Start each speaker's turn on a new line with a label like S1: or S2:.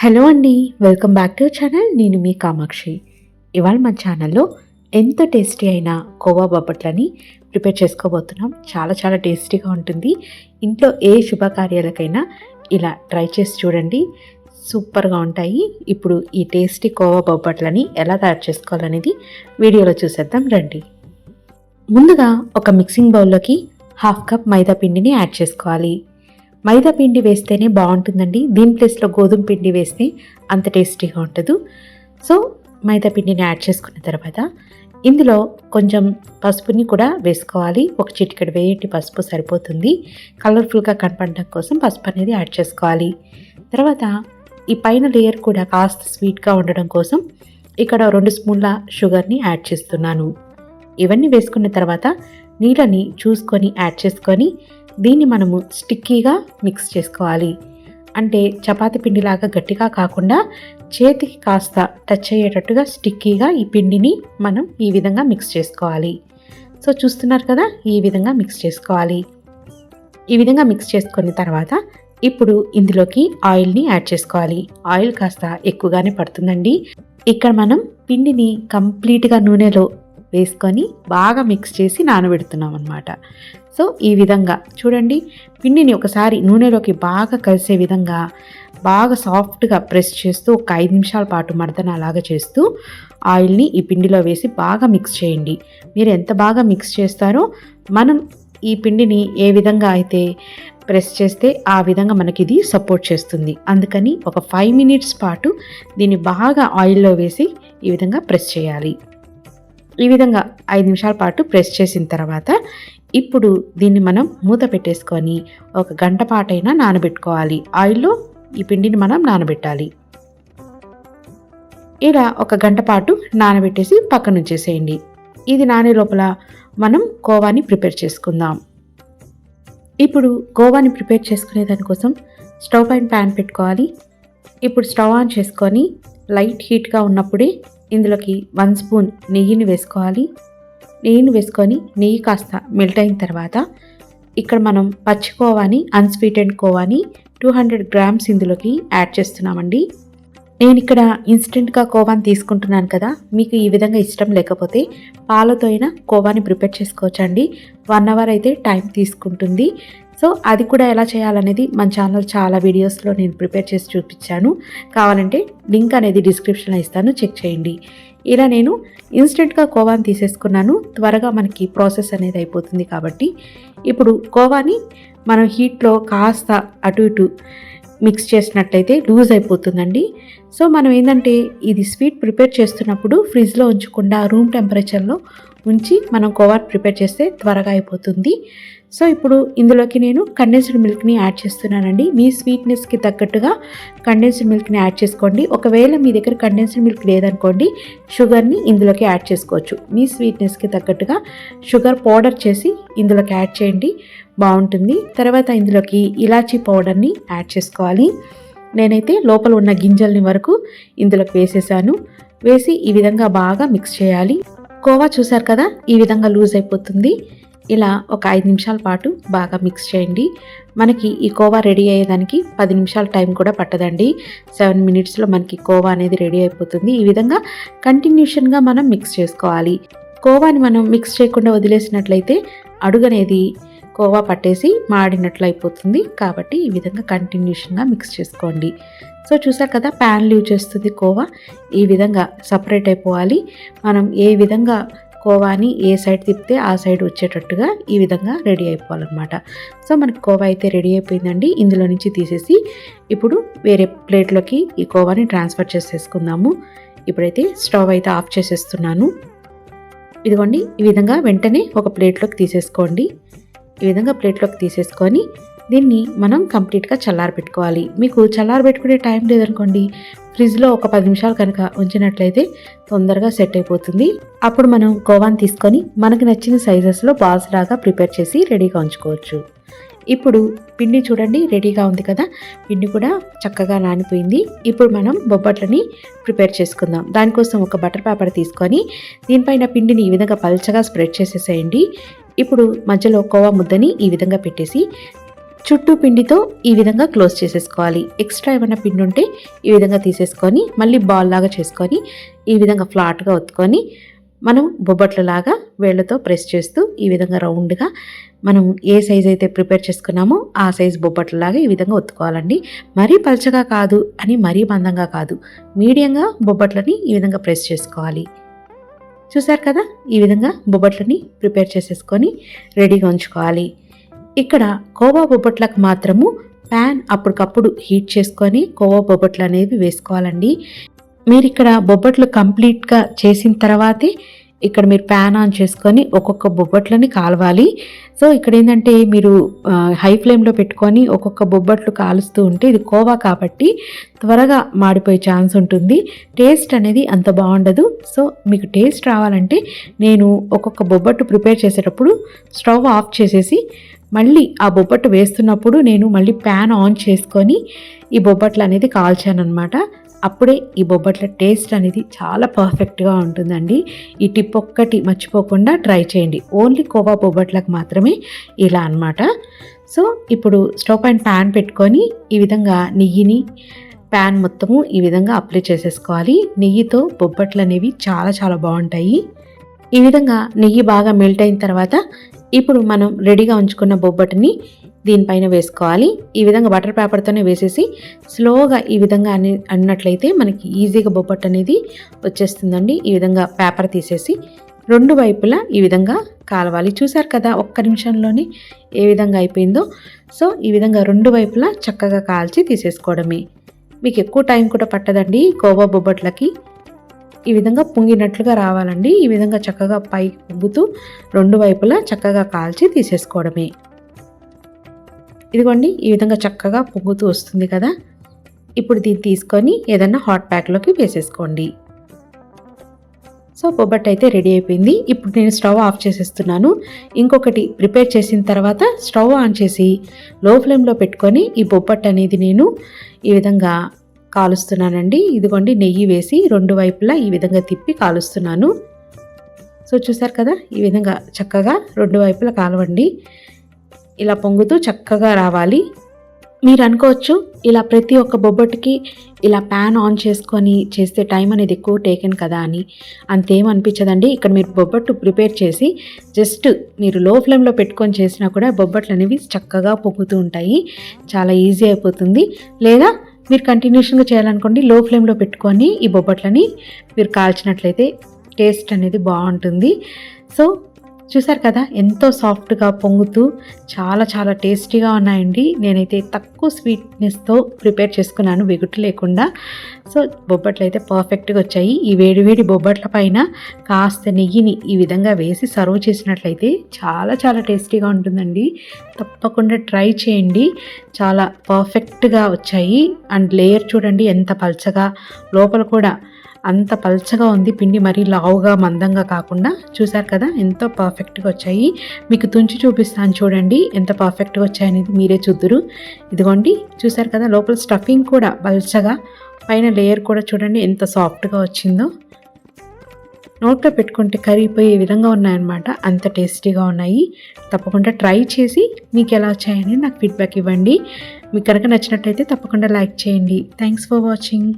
S1: Hello అండి welcome back to channel. నేను మీ కామాక్షి. ఇవాళ మన ఛానల్లో ఎంతో టేస్టీ అయిన కోవా బొబ్బట్లని ప్రిపేర్ చేసుకోబోతున్నాం. చాలా చాలా టేస్టీగా ఉంటుంది. ఇంట్లో ఏ శుభకార్యాలకైనా ఇలా ట్రై చేసి చూడండి. సూపర్గా ఉంటాయి. ఇప్పుడు ఈ టేస్టీ కోవా బొబ్బట్లని ఎలా తయారు చేసుకోవాలనేది వీడియోలో చూసేద్దాం రండి. ముందుగా ఒక మిక్సింగ్ బౌల్లోకి హాఫ్ కప్ మైదా పిండిని యాడ్ చేసుకోవాలి. మైదా పిండి వేస్తేనే బాగుంటుందండి. దీని ప్లేస్లో గోధుమ పిండి వేస్తే అంత టేస్టీగా ఉంటుంది సో మైదా పిండిని యాడ్ చేసుకున్న తర్వాత ఇందులో కొంచెం పసుపుని కూడా వేసుకోవాలి. ఒక చిటికెడు వేయండి పసుపు సరిపోతుంది. కలర్ఫుల్గా కనపడడం కోసం పసుపు అనేది యాడ్ చేసుకోవాలి. తర్వాత ఈ పైన లేయర్ కూడా కాస్త స్వీట్గా ఉండడం కోసం ఇక్కడ రెండు స్పూన్ల షుగర్ని యాడ్ చేస్తున్నాను. ఇవన్నీ వేసుకున్న తర్వాత నీళ్ళని చూసుకొని యాడ్ చేసుకొని దీన్ని మనము స్టిక్కీగా మిక్స్ చేసుకోవాలి. అంటే చపాతి పిండిలాగా గట్టిగా కాకుండా చేతికి కాస్త టచ్ అయ్యేటట్టుగా స్టిక్కీగా ఈ పిండిని మనం ఈ విధంగా మిక్స్ చేసుకోవాలి. సో చూస్తున్నారు కదా ఈ విధంగా మిక్స్ చేసుకోవాలి. ఈ విధంగా మిక్స్ చేసుకున్న తర్వాత ఇప్పుడు ఇందులోకి ఆయిల్ని యాడ్ చేసుకోవాలి. ఆయిల్ కాస్త ఎక్కువగానే పడుతుందండి. ఇక్కడ మనం పిండిని కంప్లీట్గా నూనెలో వేసుకొని బాగా మిక్స్ చేసి నానబెడుతున్నాం అనమాట సో ఈ విధంగా చూడండి పిండిని ఒకసారి నూనెలోకి బాగా కలిసే విధంగా బాగా సాఫ్ట్గా ప్రెస్ చేస్తూ ఒక ఐదు నిమిషాల పాటు మర్దన అలాగా చేస్తూ ఆయిల్ని ఈ పిండిలో వేసి బాగా మిక్స్ చేయండి. మీరు ఎంత బాగా మిక్స్ చేస్తారో మనం ఈ పిండిని ఏ విధంగా అయితే ప్రెస్ చేస్తే ఆ విధంగా మనకి ఇది సపోర్ట్ చేస్తుంది. అందుకని ఒక ఫైవ్ మినిట్స్ పాటు దీన్ని బాగా ఆయిల్లో వేసి ఈ విధంగా ప్రెస్ చేయాలి. ఈ విధంగా ఐదు నిమిషాల పాటు ప్రెస్ చేసిన తర్వాత ఇప్పుడు దీన్ని మనం మూత పెట్టేసుకొని ఒక గంట పాటైనా నానబెట్టుకోవాలి. ఆయిల్లో ఈ పిండిని మనం నానబెట్టాలి. ఇలా ఒక గంట పాటు నానబెట్టేసి పక్కన ఉంచేసేయండి. ఇది నానే లోపల మనం కోవాని ప్రిపేర్ చేసుకుందాం. ఇప్పుడు కోవాని ప్రిపేర్ చేసుకునే దానికోసం స్టవ్ పైన ప్యాన్ పెట్టుకోవాలి. ఇప్పుడు స్టవ్ ఆన్ చేసుకొని లైట్ హీట్గా ఉన్నప్పుడే ఇందులోకి వన్ స్పూన్ నెయ్యిని వేసుకోవాలి. నెయ్యిని వేసుకొని నెయ్యి కాస్త మెల్ట్ అయిన తర్వాత ఇక్కడ మనం పచ్చి కోవాని అన్స్వీటెడ్ కోవాని టూ హండ్రెడ్ గ్రామ్స్ ఇందులోకి యాడ్ చేస్తున్నామండి. నేను ఇక్కడ ఇన్స్టెంట్గా కోవాని తీసుకుంటున్నాను కదా మీకు ఈ విధంగా ఇష్టం లేకపోతే పాలతో అయినా కోవాని ప్రిపేర్ చేసుకోవచ్చండి. వన్ అవర్ అయితే టైం తీసుకుంటుంది. సో అది కూడా ఎలా చేయాలనేది మన ఛానల్ చాలా వీడియోస్లో నేను ప్రిపేర్ చేసి చూపించాను. కావాలంటే లింక్ అనేది డిస్క్రిప్షన్లో ఇస్తాను చెక్ చేయండి. ఇలా నేను ఇన్స్టెంట్గా కోవాని తీసేసుకున్నాను. త్వరగా మనకి ప్రాసెస్ అనేది అయిపోతుంది కాబట్టి ఇప్పుడు కోవాని మనం హీట్లో కాస్త అటు ఇటు మిక్స్ చేసినట్లయితే లూజ్ అయిపోతుందండి. సో మనం ఏంటంటే ఇది స్వీట్ ప్రిపేర్ చేస్తున్నప్పుడు ఫ్రిడ్జ్లో ఉంచకుండా రూమ్ టెంపరేచర్లో ఉంచి మనం కోవా ప్రిపేర్ చేస్తే త్వరగా అయిపోతుంది. సో ఇప్పుడు ఇందులోకి నేను కండెన్స్డ్ మిల్క్ని యాడ్ చేస్తున్నానండి. మీ స్వీట్నెస్కి తగ్గట్టుగా కండెన్స్డ్ మిల్క్ని యాడ్ చేసుకోండి. ఒకవేళ మీ దగ్గర కండెన్స్డ్ మిల్క్ లేదనుకోండి షుగర్ని ఇందులోకి యాడ్ చేసుకోవచ్చు. మీ స్వీట్నెస్కి తగ్గట్టుగా షుగర్ పౌడర్ చేసి ఇందులోకి యాడ్ చేయండి. బాగుంటుంది. తర్వాత ఇందులోకి ఇలాచీ పౌడర్ని యాడ్ చేసుకోవాలి. నేనైతే లోపల ఉన్న గింజల్ని వరకు ఇందులోకి వేసేసాను. వేసి ఈ విధంగా బాగా మిక్స్ చేయాలి. కోవా చూసారు కదా? ఈ విధంగా లూజ్ అయిపోతుంది. ఇలా ఒక ఐదు నిమిషాల పాటు బాగా మిక్స్ చేయండి. మనకి ఈ కోవా రెడీ అయ్యేదానికి పది నిమిషాల టైం కూడా పట్టదండి. సెవెన్ మినిట్స్లో మనకి కోవా అనేది రెడీ అయిపోతుంది. ఈ విధంగా కంటిన్యూషన్గా మనం మిక్స్ చేసుకోవాలి. కోవాని మనం మిక్స్ చేయకుండా వదిలేసినట్లయితే అడుగనేది కోవా పట్టేసి మాడినట్లు అయిపోతుంది. కాబట్టి ఈ విధంగా కంటిన్యూషన్గా మిక్స్ చేసుకోండి. సో చూసారు కదా ప్యాన్ లీవ్ చేస్తుంది కోవా. ఈ విధంగా సపరేట్ అయిపోవాలి. మనం ఏ విధంగా కోవాని ఏ సైడ్ తిప్పితే ఆ సైడ్ వచ్చేటట్టుగా ఈ విధంగా రెడీ అయిపోవాలన్నమాట. సో మనకి కోవా అయితే రెడీ అయిపోయిందండి. ఇందులో నుంచి తీసేసి ఇప్పుడు వేరే ప్లేట్లోకి ఈ కోవాని ట్రాన్స్ఫర్ చేసేసుకుందాము. ఇప్పుడైతే స్టవ్ అయితే ఆఫ్ చేసేస్తున్నాను. ఇదిగోండి ఈ విధంగా వెంటనే ఒక ప్లేట్లోకి తీసేసుకోండి. ఈ విధంగా ప్లేట్లోకి తీసేసుకొని దీన్ని మనం కంప్లీట్గా చల్లారబెట్టుకోవాలి మీకు చల్లారబెట్టుకునే టైం లేదనుకోండి ఫ్రిడ్జ్లో ఒక పది నిమిషాలు కనుక ఉంచినట్లయితే తొందరగా సెట్ అయిపోతుంది. అప్పుడు మనం గోవాని తీసుకొని మనకు నచ్చిన సైజెస్లో బాల్స్ లాగా ప్రిపేర్ చేసి రెడీగా ఉంచుకోవచ్చు. ఇప్పుడు పిండి చూడండి రెడీగా ఉంది కదా? పిండి కూడా చక్కగా నానిపోయింది. ఇప్పుడు మనం బొబ్బట్లని ప్రిపేర్ చేసుకుందాం. దానికోసం ఒక బటర్ పేపర్ తీసుకొని దీనిపైన పిండిని ఈ విధంగా పల్చగా స్ప్రెడ్ చేసేసేయండి. ఇప్పుడు మధ్యలో కోవా ముద్దని ఈ విధంగా పెట్టేసి చుట్టూ పిండితో ఈ విధంగా క్లోజ్ చేసేసుకోవాలి. ఎక్స్ట్రా ఏమైనా పిండి ఉంటే ఈ విధంగా తీసేసుకొని మళ్ళీ బాల్ లాగా చేసుకొని ఈ విధంగా ఫ్లాట్గా ఒత్తుకొని మనం బొబ్బట్లలాగా వేళ్ళతో ప్రెస్ చేస్తూ ఈ విధంగా రౌండ్గా మనం ఏ సైజ్ అయితే ప్రిపేర్ చేసుకున్నామో ఆ సైజ్ బొబ్బట్లలాగా ఈ విధంగా ఒత్తుకోవాలండి. మరీ పలచగా కాదు అని మరీ మందంగా కాదు. మీడియంగా బొబ్బట్లని ఈ విధంగా ప్రెస్ చేసుకోవాలి. చూసారు కదా? ఈ విధంగా బొబ్బట్లని ప్రిపేర్ చేసేసుకొని రెడీగా ఉంచుకోవాలి. ఇక్కడ కోవా బొబ్బట్లకు మాత్రము ప్యాన్ అప్పటికప్పుడు హీట్ చేసుకొని కోవా బొబ్బట్లు అనేవి వేసుకోవాలండి. మీరు ఇక్కడ బొబ్బట్లు కంప్లీట్గా చేసిన తర్వాతే ఇక్కడ మీరు ప్యాన్ ఆన్ చేసుకొని ఒక్కొక్క బొబ్బట్లని కాలవాలి. సో ఇక్కడ ఏంటంటే మీరు హై ఫ్లేమ్లో పెట్టుకొని ఒక్కొక్క బొబ్బట్లు కాలుస్తూ ఉంటే ఇది కోవా కాబట్టి త్వరగా మాడిపోయే ఛాన్స్ ఉంటుంది. టేస్ట్ అనేది అంత బాగుండదు. సో మీకు టేస్ట్ రావాలంటే నేను ఒక్కొక్క బొబ్బట్టు ప్రిపేర్ చేసేటప్పుడు స్టవ్ ఆఫ్ చేసేసి మళ్ళీ ఆ బొబ్బట్టు వేస్తున్నప్పుడు నేను మళ్ళీ ప్యాన్ ఆన్ చేసుకొని ఈ బొబ్బట్లు అనేది కాల్చాను అనమాట అప్పుడే ఈ బొబ్బట్ల టేస్ట్ అనేది చాలా పర్ఫెక్ట్గా ఉంటుందండి. ఈ టిప్ ఒక్కటి మర్చిపోకుండా ట్రై చేయండి. ఓన్లీ కోవా బొబ్బట్లకు మాత్రమే ఇలా అన్నమాట. సో ఇప్పుడు స్టవ్ అండ్ ప్యాన్ పెట్టుకొని ఈ విధంగా నెయ్యిని ప్యాన్ మొత్తము ఈ విధంగా అప్లై చేసేసుకోవాలి. నెయ్యితో బొబ్బట్లు అనేవి చాలా చాలా బాగుంటాయి. ఈ విధంగా నెయ్యి బాగా మెల్ట్ అయిన తర్వాత ఇప్పుడు మనం రెడీగా ఉంచుకున్న బొబ్బటిని దీనిపైన వేసుకోవాలి. ఈ విధంగా బటర్ పేపర్తోనే వేసేసి స్లోగా ఈ విధంగా అని అన్నట్లయితే మనకి ఈజీగా బొబ్బట్ అనేది వచ్చేస్తుందండి. ఈ విధంగా పేపర్ తీసేసి రెండు వైపులా ఈ విధంగా కాలవాలి. చూసారు కదా ఒక్క నిమిషంలోనే ఏ విధంగా అయిపోయిందో. సో ఈ విధంగా రెండు వైపులా చక్కగా కాల్చి తీసేసుకోవడమే. మీకు ఎక్కువ టైం కూడా పట్టదండి కోవా బొబ్బట్లకి. ఈ విధంగా పొంగినట్లుగా రావాలండి. ఈ విధంగా చక్కగా పై పొంగుతూ రెండు వైపులా చక్కగా కాల్చి తీసేసుకోవడమే. ఇదిగోండి ఈ విధంగా చక్కగా పొంగుతూ వస్తుంది కదా. ఇప్పుడు దీన్ని తీసుకొని ఏదన్నా హాట్ ప్యాక్లోకి వేసేసుకోండి. సో బొబ్బట్ అయితే రెడీ అయిపోయింది. ఇప్పుడు నేను స్టవ్ ఆఫ్ చేసేస్తున్నాను. ఇంకొకటి ప్రిపేర్ చేసిన తర్వాత స్టవ్ ఆన్ చేసి లో ఫ్లేమ్లో పెట్టుకొని ఈ బొబ్బట్ అనేది నేను ఈ విధంగా కాలుస్తున్నానండి. ఇదిగోండి నెయ్యి వేసి రెండు వైపులా ఈ విధంగా తిప్పి కాలుస్తున్నాను. సో చూసారు కదా ఈ విధంగా చక్కగా రెండు వైపులా కాలవండి. ఇలా పొంగుతూ చక్కగా రావాలి. మీరు అనుకోవచ్చు ఇలా ప్రతి ఒక్క బొబ్బట్టుకి ఇలా ప్యాన్ ఆన్ చేసుకొని చేస్తే టైం అనేది ఎక్కువ టేకెన్ కదా అని. అంతేం అనిపించదండి ఇక్కడ మీరు బొబ్బట్టు ప్రిపేర్ చేసి జస్ట్ మీరు లో ఫ్లేమ్లో పెట్టుకొని చేసినా కూడా బొబ్బట్లు అనేవి చక్కగా పొంగుతూ ఉంటాయి. చాలా ఈజీ అయిపోతుంది. లేదా మీరు కంటిన్యూషన్గా చేయాలనుకోండి లో ఫ్లేమ్లో పెట్టుకొని ఈ బొబ్బట్లని మీరు కాల్చినట్లయితే టేస్ట్ అనేది బాగుంటుంది. సో చూసారు కదా ఎంతో సాఫ్ట్గా పొంగుతూ చాలా చాలా టేస్టీగా ఉన్నాయండి. నేనైతే తక్కువ స్వీట్నెస్తో ప్రిపేర్ చేసుకున్నాను వెగుటు లేకుండా. సో బొబ్బట్లు అయితే పర్ఫెక్ట్గా వచ్చాయి. ఈ వేడివేడి బొబ్బట్ల పైన కాస్త నెయ్యిని ఈ విధంగా వేసి సర్వ్ చేసినట్లయితే చాలా చాలా టేస్టీగా ఉంటుందండి. తప్పకుండా ట్రై చేయండి. చాలా పర్ఫెక్ట్గా వచ్చాయి. అండ్ లేయర్ చూడండి ఎంత పల్చగా. లోపల కూడా అంత పల్చగా ఉంది పిండి మరీ లావుగా మందంగా కాకుండా చూసారు కదా ఎంతో పర్ఫెక్ట్గా వచ్చాయి. మీకు తుంచి చూపిస్తాను చూడండి ఎంత పర్ఫెక్ట్గా వచ్చాయనేది మీరే చూద్దురు. ఇదిగోండి చూసారు కదా లోపల స్టఫింగ్ కూడా పల్చగా పైన లేయర్ కూడా చూడండి ఎంత సాఫ్ట్గా వచ్చిందో. నోట్లో పెట్టుకుంటే కరిగిపోయే విధంగా ఉన్నాయన్నమాట అంత టేస్టీగా ఉన్నాయి. తప్పకుండా ట్రై చేసి మీకు ఎలా వచ్చాయని నాకు ఫీడ్బ్యాక్ ఇవ్వండి. మీకు కనుక నచ్చినట్టయితే తప్పకుండా లైక్ చేయండి. Thanks for watching